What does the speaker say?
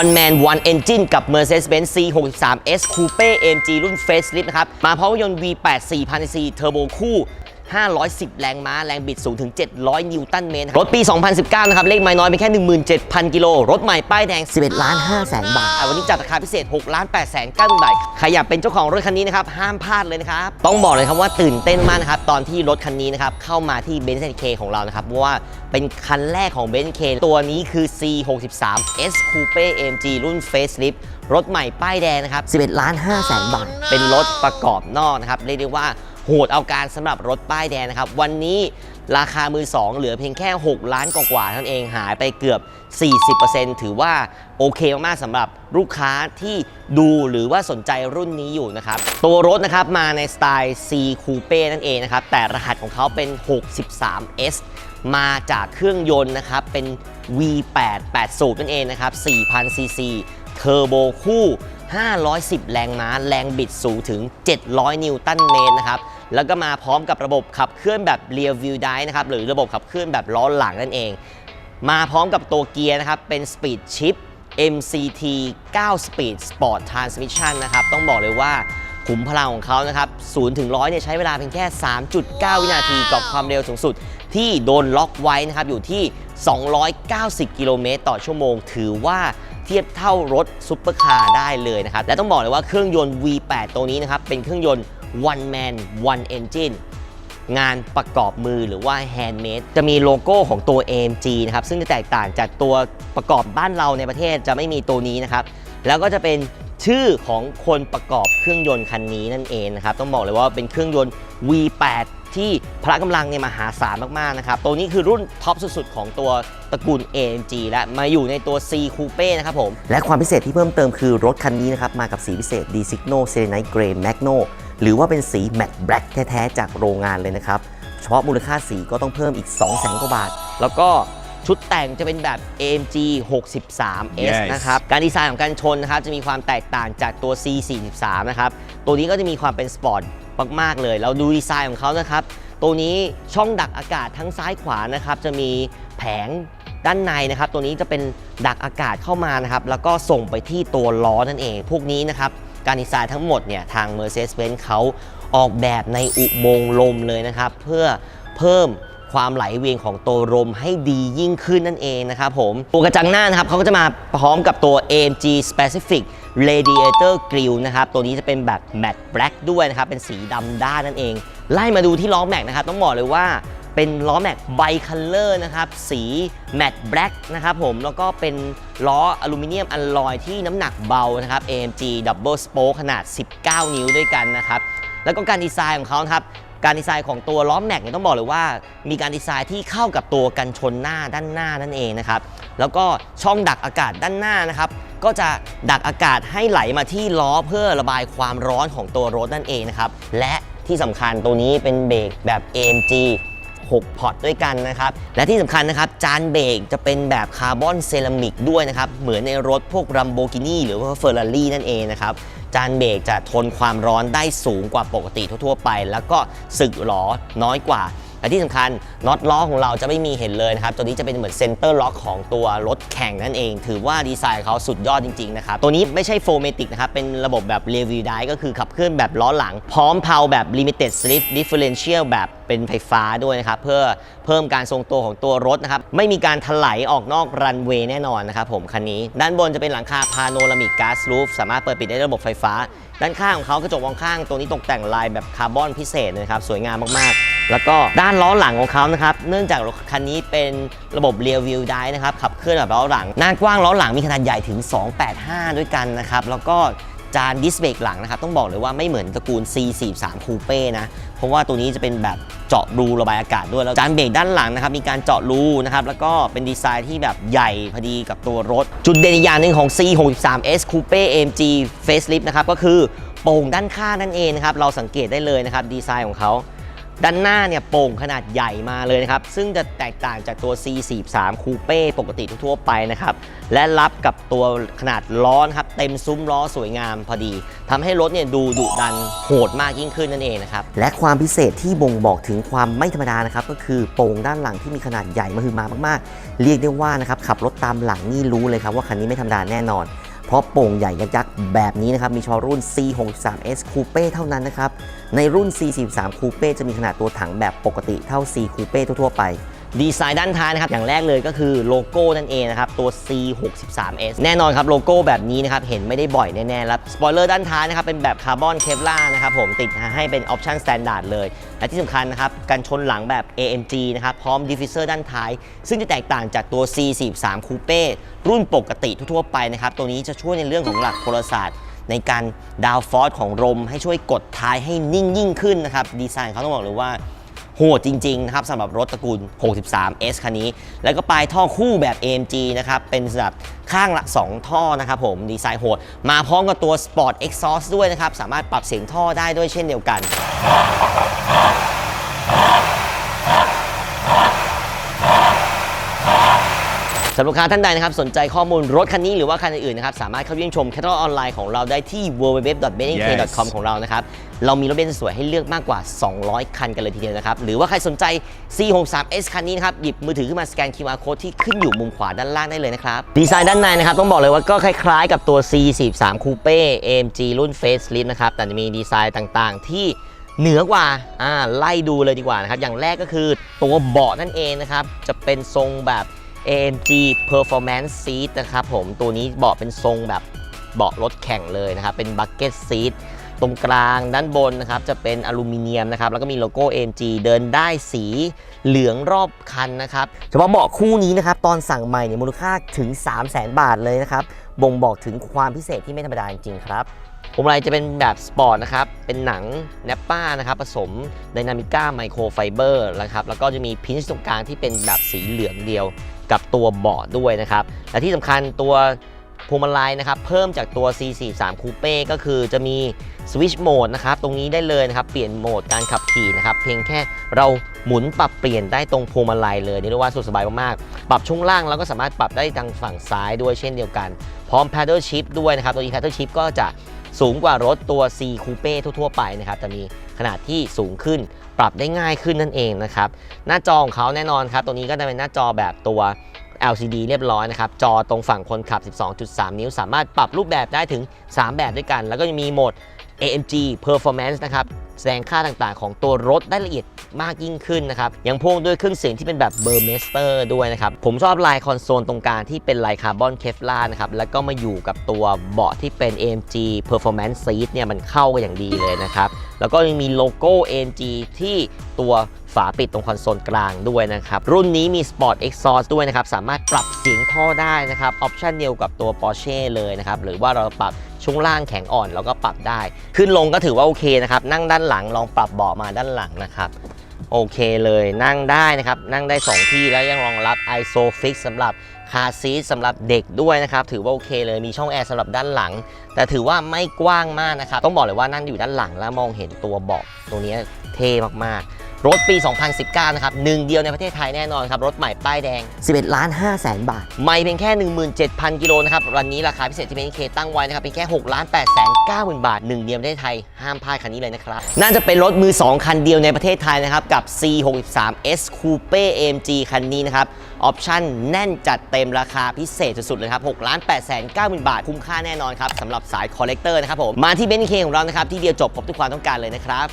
One Man One Engine กับ Mercedes-Benz C63S Coupe AMG รุ่น Facelift นะครับ มาพร้อมยนต์ V8 4,000cc Turbo คู่ 510 แรงม้า แรงบิดสูงถึง 700 นิวตันเมตร รถปี 2019 นะครับ เลขไม่น้อยเป็นแค่ 17,000 กิโล รถใหม่ป้ายแดง 11 ล้าน5แสนบาทอะวันนี้จัดราคาพิเศษ 6 ล้าน8แสน9หมื่นบาท ใครอยากเป็นเจ้าของรถคันนี้นะครับ ห้ามพลาดเลยนะครับ ต้องบอกเลยครับว่าตื่นเต้นมากนะครับ ตอนที่รถคันนี้นะครับ เข้ามาที่ b e n z k ของเรานะครับเพราะว่าเป็นคันแรกของ b e n z k ตัวนี้คือ C63S Coupe AMG รุ่น Facelift รถใหม่ป้ายแดงนะครับ 11 ล้าน5แสนบาท เป็นรถประกอบนอกนะครับ เรียกได้ว่า โหดเอาการสำหรับรถป้ายแดงนะครับ วันนี้ราคามือ 2 เหลือเพียงแค่ 6 ล้านกว่าๆท่านั้นเองหายไปเกือบ 40%ถือว่าโอเคมากๆสำหรับลูกค้าที่ดูหรือว่าสนใจรุ่นนี้อยู่นะครับ ตัวรถนะครับมาในสไตล์ C Coupe นั่นเองนะครับ แต่รหัสของเขาเป็น 63S มาจากเครื่องยนต์นะครับ เป็น V8 8สูบนั่นเองนะครับ 4,000 ซีซีเทอร์โบคู่ 510 แรงม้า แรงบิดสูงถึง 700 นิวตันเมตรนะครับ แล้วก็มาพร้อมกับระบบขับเคลื่อนแบบ Rear Wheel Drive นะครับหรือระบบขับเคลื่อนแบบล้อหลังนั่นเอง มาพร้อมกับตัวเกียร์นะครับเป็น Speed Shift MCT 9 Speed Sport Transmission นะครับต้องบอกเลยว่าขุมพลังของเขานะครับ0ถึง100เนี่ยใช้เวลาเพียงแค่ 3.9 วินาทีกับความเร็วสูงสุด ที่โดนล็อกไว้นะครับอยู่ที่ 290 กิโลเมตรต่อชั่วโมง ถือว่าเทียบเท่ารถซุปเปอร์คาร์ได้เลยนะครับ และต้องบอกเลยว่าเครื่องยนต์ V8 ตัวนี้นะครับเป็นเครื่องยนต์ one man one engine งานประกอบมือหรือว่า handmade จะมีโลโก้ของตัว AMG นะครับ ซึ่งจะแตกต่างจากตัวประกอบบ้านเราในประเทศจะไม่มีตัวนี้นะครับ แล้วก็จะเป็นชื่อของคนประกอบเครื่องยนต์คันนี้นั่นเองนะครับ ต้องบอกเลยว่าเป็นเครื่องยนต์ V8 ที่พละกำลังเนี่ยมหาศาลมาก ๆ นะครับ ตัวนี้คือรุ่นท็อปสุด ๆ ของตัวตระกูล AMG และมาอยู่ในตัว C Coupe นะครับผม และความพิเศษที่เพิ่มเติมคือรถคันนี้นะครับ มากับสีพิเศษ D Signo Selenite Grey Magno หรือว่าเป็นสี Matte Black แท้ ๆ จากโรงงานเลยนะครับ เฉพาะมูลค่าสีก็ต้องเพิ่มอีก 2 0 0 0 0 0กว่าบาท แล้วก็ ชุดแต่งจะเป็นแบบ AMG 63S Yes นะครับ การดีไซน์ของการชนนะครับจะมีความแตกต่างจากตัว C43 นะครับ ตัวนี้ก็จะมีความเป็นสปอร์ตมากๆเลย เราดูดีไซน์ของเขานะครับ ตัวนี้ช่องดักอากาศทั้งซ้ายขวานะครับ จะมีแผงด้านในนะครับ ตัวนี้จะเป็นดักอากาศเข้ามานะครับ แล้วก็ส่งไปที่ตัวล้อนั่นเอง พวกนี้นะครับ การดีไซน์ทั้งหมดเนี่ยทาง Mercedes-Benz เขาออกแบบในอุโมงค์ลมเลยนะครับ เพื่อเพิ่ม ความไหลเวียนของตัวลมให้ดียิ่งขึ้นนั่นเองนะครับผมตัวกระจังหน้านะครับเขาก็จะมาพร้อมกับตัว AMG Specific Radiator Grill นะครับ ตัวนี้จะเป็นแบบ Matte Black ด้วยนะครับ เป็นสีดำด้านนั่นเอง ไล่มาดูที่ล้อแม็กนะครับ ต้องบอกเลยว่าเป็นล้อแม็กไบคัลเลอร์นะครับ สีแมตต์แบล็กนะครับผม แล้วก็เป็นล้ออลูมิเนียมอลลอยที่น้ำหนักเบานะครับ AMG Double Spoke ขนาด 19 นิ้วด้วยกันนะครับ แล้วก็การดีไซน์ของเขาครับ การดีไซน์ของตัวล้อแม็กเนี่ยต้องบอกเลยว่า มีการดีไซน์ที่เข้ากับตัวกันชนหน้าด้านหน้านั่นเองนะครับแล้วก็ช่องดักอากาศด้านหน้านะครับก็จะดักอากาศให้ไหลมาที่ล้อเพื่อระบายความร้อนของตัวรถนั่นเองนะครับและที่สำคัญตัวนี้เป็นเบรกแบบ AMG 6 พอร์ตด้วยกันนะครับ และที่สำคัญนะครับ จานเบรกจะเป็นแบบคาร์บอนเซรามิกด้วยนะครับ เหมือนในรถพวก l ัมโบกินีหรือว่าเฟอร์รารี่นั่นเองนะครับจานเบรกจะทนความร้อนได้สูงกว่าปกติทั่วๆไป แล้วก็สึกหรอน้อยกว่า และที่สำคัญน็อตล้อของเราจะไม่มีเห็นเลยนะครับ ตัวนี้จะเป็นเหมือนเซนเตอร์ล็อกของตัวรถแข่งนั่นเอง ถือว่าดีไซน์เขาสุดยอดจริงๆนะครับ ตัวนี้ไม่ใช่โฟเมติกนะครับ เป็นระบบแบบเรวิวได้ก็คือขับเคลื่อนแบบล้อหลัง พร้อมเพาแบบ Limited Slip Differential แบบเป็นไฟฟ้าด้วยนะครับ เพื่อเพิ่มการทรงตัวของตัวรถนะครับ ไม่มีการถลายออกนอกรันเวย์แน่นอนนะครับผมคันนี้ ด้านบนจะเป็นหลังคาพาโนรามิกกาซรูฟสามารถเปิดปิดได้ระบบไฟฟ้าด้านข้างของเขากระจกมองข้างตัวนี้ตกแต่งลายแบบคาร์บอนพิเศษนะครับสวยงามมากๆ แล้วก็ด้านล้อหลังของเขานะครับเนื่องจากรถคันนี้เป็นระบบเรียวิวได้นะครับขับเคลื่อนแบบล้อหลังหน้ากว้างล้อหลังมีขนาดใหญ่ถึง 285 ด้วยกันนะครับแล้วก็ จานดิสเบรกหลังนะครับต้องบอกเลยว่าไม่เหมือนตระกูล C43 Coupe นะเพราะว่าตัวนี้จะเป็นแบบเจาะรูระบายอากาศด้วยแล้วจานเบรกด้านหลังนะครับมีการเจาะรูนะครับแล้วก็เป็นดีไซน์ที่แบบใหญ่พอดีกับตัวรถ จุดเด่นอีกอย่างหนึ่งของ C63S Coupe AMG Facelift นะครับก็คือโป่งด้านข้างนั่นเองนะครับเราสังเกตได้เลยนะครับดีไซน์ของเขา ด้านหน้าเนี่ยโป่งขนาดใหญ่มาเลยนะครับ ซึ่งจะแตกต่างจากตัว C43 คูเป้ปกติทั่วไปนะครับ และรับกับตัวขนาดล้อนะครับ เต็มซุ้มล้อสวยงามพอดีทำให้รถเนี่ยดูดุดันโหดมากยิ่งขึ้นนั่นเองนะครับ และความพิเศษที่บ่งบอกถึงความไม่ธรรมดานะครับ ก็คือโป่งด้านหลังที่มีขนาดใหญ่มาคือมามาก ๆ เรียกได้ว่านะครับขับรถตามหลังนี่รู้เลยครับว่าคันนี้ไม่ธรรมดาแน่นอน ราะโป่งใหญ่ยักษ์แบบนี้นะครับ มีเฉพาะรุ่น C63S Coupe เท่านั้นนะครับ ในรุ่น C43 Coupe จะมีขนาดตัวถังแบบปกติเท่า C Coupe ทั่วๆไป ดีไซน์ด้านท้ายนะครับ อย่างแรกเลยก็คือโลโก้นั่นเองนะครับ ตัว C63S แน่นอนครับ โลโก้แบบนี้นะครับ เห็นไม่ได้บ่อยแน่ๆแล้วสปอยเลอร์ด้านท้ายนะครับ เป็นแบบคาร์บอนเคปลานะครับผมติดให้เป็นออปชั่นสแตนดาร์ดเลย และที่สำคัญนะครับกันชนหลังแบบ AMG นะครับ พร้อมดิฟฟิเซอร์ด้านท้าย ซึ่งจะแตกต่างจากตัว C43 Coupe รุ่นปกติทั่วๆไปนะครับ ตัวนี้จะช่วยในเรื่องของหลักโพลศาสตร์ในการดาวฟอร์สของลมให้ช่วยกดท้ายให้นิ่งยิ่งขึ้นนะครับดีไซน์เขาต้องบอกเลยว่า โหดจริงๆนะครับสำหรับรถตระกูล 63S คันนี้ แล้วก็ปลายท่อคู่แบบ AMG นะครับ เป็นสำหรับข้างละ 2 ท่อนะครับผม ดีไซน์โหด มาพร้อมกับตัว Sport Exhaust ด้วยนะครับ สามารถปรับเสียงท่อได้ด้วยเช่นเดียวกันำหรับลูกค้าท่านใดนะครับสนใจข้อมูลรถคันนี้หรือว่าคันอื่นๆนะครับสามารถเข้าเยี่ยมชมแคตตาล็อกออนไลน์ของเราได้ที่ www.benink.com ของเรานะครับเรามีรถเบนซ์สวยให้เลือกมากกว่า 200 คันกันเลยทีเดียวนะครับหรือว่าใครสนใจ C63S คันนี้นะครับหยิบมือถือขึ้นมาสแกน QR code ที่ขึ้นอยู่มุมขวาด้านล่างได้เลยนะครับดีไซน์ด้านในนะครับต้องบอกเลยว่าก็คล้ายๆ กับตัว C43 Coupe AMG รุ่น Facelift นะครับแต่จะมีดีไซน์ต่างๆ ที่เหนือกว่าอ่าไล่ดูเลยดีกว่านะครับอย่างแรกก็คือตัวเบาะนั่นเองนะครับจะเป็นทรงแบบ AMG Performance Seat นะครับผมตัวนี้เบาะเป็นทรงแบบเบาะรถแข่งเลยนะครับ เป็น Bucket Seat ตรงกลางด้านบนนะครับจะเป็นอลูมิเนียมนะครับแล้วก็มีโลโก้ AMG เดินได้สีเหลืองรอบคันนะครับเฉพาะเบาะคู่นี้นะครับตอนสั่งใหม่เนี่ยมูลค่าถึง 3 0 0 0 0 0 บาทเลยนะครับบ่งบอกถึงความพิเศษที่ไม่ธรรมดาจริงๆครับพวงมาลัยจะเป็นแบบสปอร์ตนะครับ เป็นหนังแนปป้านะครับ ผสมไดนามิก้าไมโครไฟเบอร์นะครับ แล้วก็จะมีพินช์ตรงกลางที่เป็นแบบสีเหลืองเดียว กับตัวเบาะด้วยนะครับ และที่สำคัญตัวพวงมาลัยนะครับ เพิ่มจากตัว C43 Coupe ก็คือจะมีสวิตช์โหมดนะครับ ตรงนี้ได้เลยนะครับ เปลี่ยนโหมดการขับขี่นะครับ เพียงแค่เราหมุนปรับเปลี่ยนได้ตรงพวงมาลัยเลยนี่เรียกว่าสุดสบายมากๆ ปรับช่วงล่างแล้วก็สามารถปรับได้ทางฝั่งซ้ายด้วยเช่นเดียวกัน พร้อม paddle shift ด้วยนะครับ ตัวนี้ paddle shift ก็จะสูงกว่ารถตัว C Coupe ทั่วๆไปนะครับ จะมีขนาดที่สูงขึ้น ปรับได้ง่ายขึ้นนั่นเองนะครับ หน้าจอของเขาแน่นอนครับ ตัวนี้ก็จะเป็นหน้าจอแบบตัว LCD เรียบร้อยนะครับ จอตรงฝั่งคนขับ 12.3 นิ้ว สามารถปรับรูปแบบได้ถึง 3 แบบด้วยกัน แล้วก็ยังมีโหมด AMG Performance นะครับแสดงค่าต่างๆ ของตัวรถได้ละเอียดมากยิ่งขึ้นนะครับยังพ่วงด้วยเครื่องเสียงที่เป็นแบบเบอร์เมสเตอร์ด้วยนะครับ ผมชอบลายคอนโซลตรงกลางที่เป็นลายคาร์บอนเคฟลาร์นะครับ แล้วก็มาอยู่กับตัวเบาะที่เป็น AMG Performance Seat เนี่ยมันเข้ากันอย่างดีเลยนะครับ แล้วก็ยังมีโลโก้ AMG ที่ตัวฝาปิดตรงคอนโซลกลางด้วยนะครับ รุ่นนี้มี Sport Exhaust ด้วยนะครับ สามารถปรับเสียงท่อได้นะครับ ออปชันเดียวกับตัว Porsche เลยนะครับ หรือว่าเราปรับ ช่วงล่างแข็งอ่อนเราก็ปรับได้ ขึ้นลงก็ถือว่าโอเคนะครับ นั่งด้านหลังลองปรับเบาะมาด้านหลังนะครับ โอเคเลยนั่งได้นะครับ นั่งได้ 2 ที่แล้วยังรองรับ ISOFIX สำหรับคาซีทสำหรับเด็กด้วยนะครับ ถือว่าโอเคเลยมีช่องแอร์สำหรับด้านหลัง แต่ถือว่าไม่กว้างมากนะครับ ต้องบอกเลยว่านั่งอยู่ด้านหลังแล้วมองเห็นตัวเบาะตรงนี้เท่มากๆ รถปี 2019 นะครับหนึ่งเดียวในประเทศไทยแน่นอนครับ รถใหม่ป้ายแดง 11 ล้าน5แสนบาท ไม่เพียงแค่ 17,000 กิโลนะครับ วันนี้ราคาพิเศษที่เป็นเคตั้งไว้นะครับเพียงแค่ 6 ล้าน8แสน9หมื่นบาทหนึ่งเดียวในประเทศไทย ห้ามพลาดคันนี้เลยนะครับ น่าจะเป็นรถมือ 2 คันเดียวในประเทศไทยนะครับ กับ C63S Coupe AMG คันนี้นะครับออปชั่นแน่นจัดเต็มราคาพิเศษสุดๆเลยครับ6ล้าน8แสน9หมื่นบาท คุ้มค่าแน่นอนครับสำหรับสายคอลเลกเตอร์นะครับผม มาที่เบนเคของเรานะครับที่เดียวจบครบทุกความต้องการเลยนะครับ